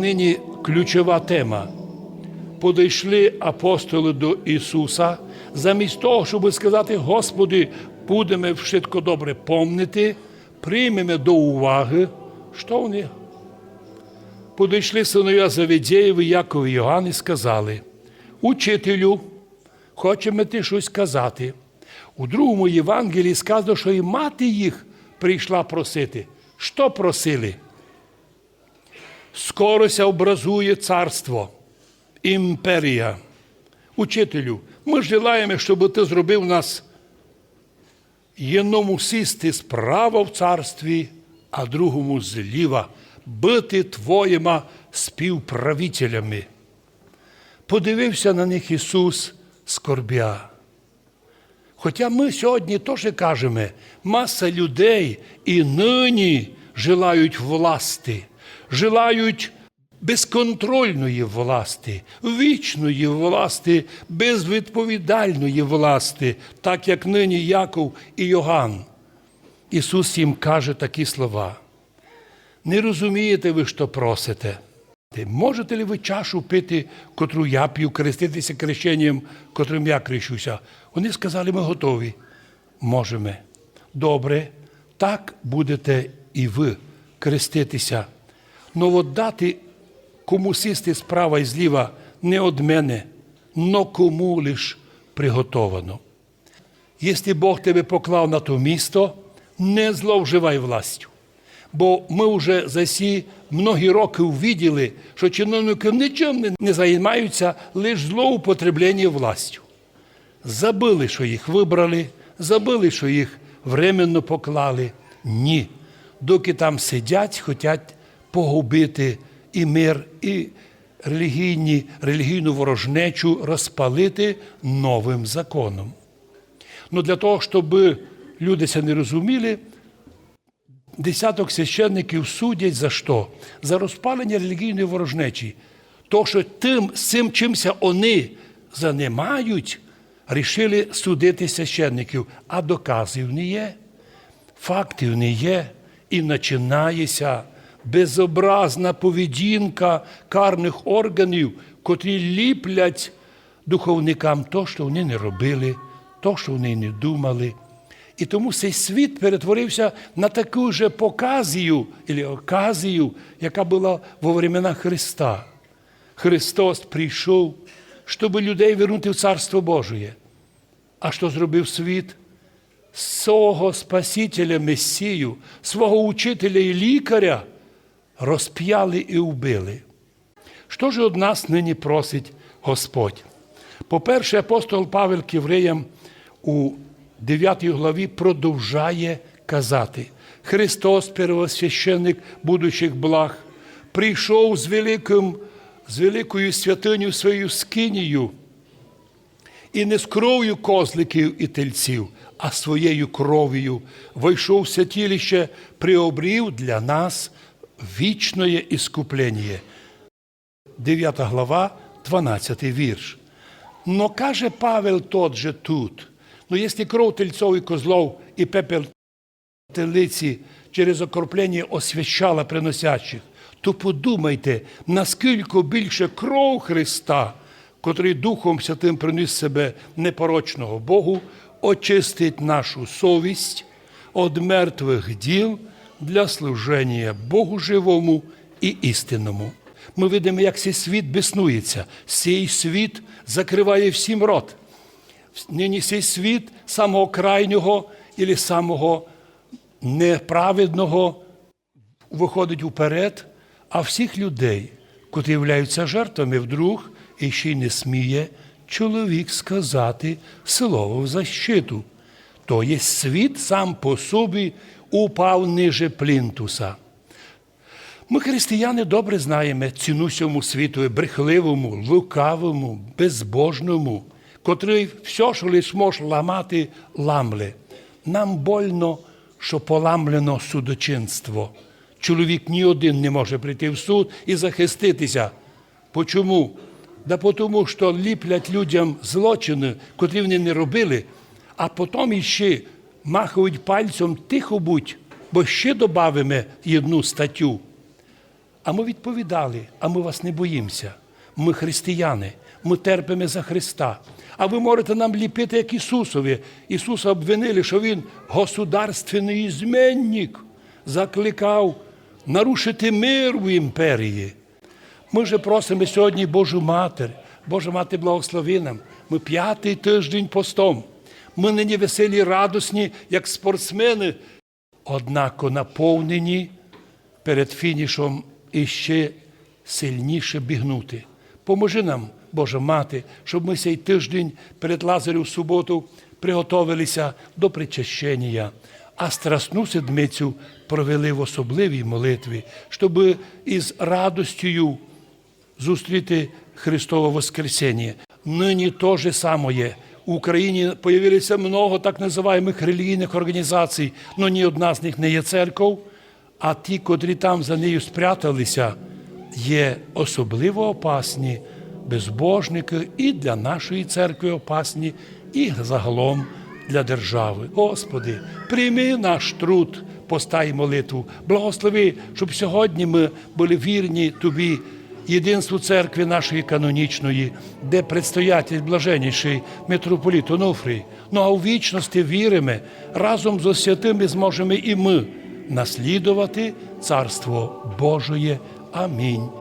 Нині ключова тема. Подійшли апостоли до Ісуса, замість того, щоб сказати, Господи, будемо все добре помнити, приймемо до уваги, що вони. Подійшли синові Завідєєві, Яков і Йоанн і сказали, Учителю, хочемо ти щось сказати. У другому Євангелії сказано, що і мати їх прийшла просити. Що просили? Скорося образує царство, імперія. Учителю, ми желаємо, щоб ти зробив нас єдному сісти справа в царстві, а другому зліва, бити твоїми співправителями. Подивився на них Ісус скорбя. Хоча ми сьогодні теж кажемо, маса людей і нині желають власти, желають безконтрольної власти, вічної власти, безвідповідальної власти, так як нині Яков і Йоган. Ісус їм каже такі слова. Не розумієте ви, що просите? Можете ли ви чашу пити, котру я п'ю, креститися крещенням, котрим я крещуся? Вони сказали, ми готові. Можемо. Добре, так будете і ви креститися. Но от дати кому сісти справа і зліва не від мене, но кому лиш приготовано. Якщо Бог тебе поклав на то місто, не зловживай властю. Бо ми вже за сі многі роки увиділи, що чиновники нічим не- займаються лише злоупотреблення властю. Забили, що їх вибрали, забили, що їх временно поклали. Ні. Доки там сидять, хочуть погубити і мир, і релігійні, релігійну ворожнечу розпалити новим законом. Ну, для того, щоб люди це не розуміли, десяток священників судять за що? За розпалення релігійної ворожнечі. То, що тим, з цим чимся вони займають, рішили судити священників, а доказів не є, фактів не є. І починається безобразна поведінка карних органів, котрі ліплять духовникам то, що вони не робили, то, що вони не думали. І тому цей світ перетворився на таку же показію, оказію, яка була во времена Христа. Христос прийшов, щоб людей вернути в Царство Божє. А що зробив світ? Свого Спасителя Месію, свого учителя і лікаря розп'яли і вбили. Що ж від нас нині просить Господь? По-перше, апостол Павел Ківреям у 9 главі продовжає казати: Христос, первосвященник будучих благ, прийшов з, великим, з великою святиню своєю скинію, і не з кров'ю козликів і тельців, а своєю кров'ю вийшов в святилище, приобрів для нас вічне іскуплення. 9 глава, 12 вірш. Но каже Павел тот же тут, ну якщо кров тельцов і козлов і пепел телиці через окроплення освящала приносячих, то подумайте, наскільки більше кров Христа, котрий Духом Святим приніс себе непорочного Богу, очистить нашу совість від мертвих діл для служення Богу живому і істинному. Ми видимо, як цей світ біснується. Цей світ закриває всім рот. Нині цей світ самого крайнього і самого неправедного виходить уперед, а всіх людей, котрі являються жертвами, вдруг і ще й не сміє чоловік сказати слово в защиту. То є світ сам по собі упав ниже плінтуса. Ми, християни, добре знаємо ціну цьому світу брехливому, лукавому, безбожному, котрий все, що лиш може ламати, ламле. Нам больно, що поламлено судочинство. Чоловік ні один не може прийти в суд і захиститися. Почому? Да тому, що ліплять людям злочини, котрі вони не робили, а потім іще махають пальцем тихо будь, бо ще додамо одну статтю. А ми відповідали, а ми вас не боїмося. Ми християни, ми терпимо за Христа. А ви можете нам ліпити, як Ісусові. Ісуса обвинили, що Він государственний змінник, закликав нарушити мир в імперії. Ми же просимо сьогодні Божу Матір. Божа Мати благослови нам. Ми п'ятий тиждень постом. Ми нині веселі, радосні, як спортсмени, однако наповнені перед фінішом іще сильніше бігнути. Поможи нам, Божа Мати, щоб ми цей тиждень перед Лазарю в суботу приготовилися до причащення, а страсну седмицю провели в особливій молитві, щоб із радостю зустріти Христове Воскресіння. Нині то же самое. В Україні появилося много так називаємих релігійних організацій, але ні одна з них не є церков, а ті, котрі там за нею спряталися, є особливо опасні, безбожники і для нашої церкви опасні, і загалом для держави. Господи, прийми наш труд, поста і молитву, благослови, щоб сьогодні ми були вірні Тобі єдинству церкви нашої канонічної, де предстоятель блаженніший митрополіт Онуфрій. Ну а у вічності віримо, разом з святими зможемо і ми наслідувати Царство Божоє. Амінь.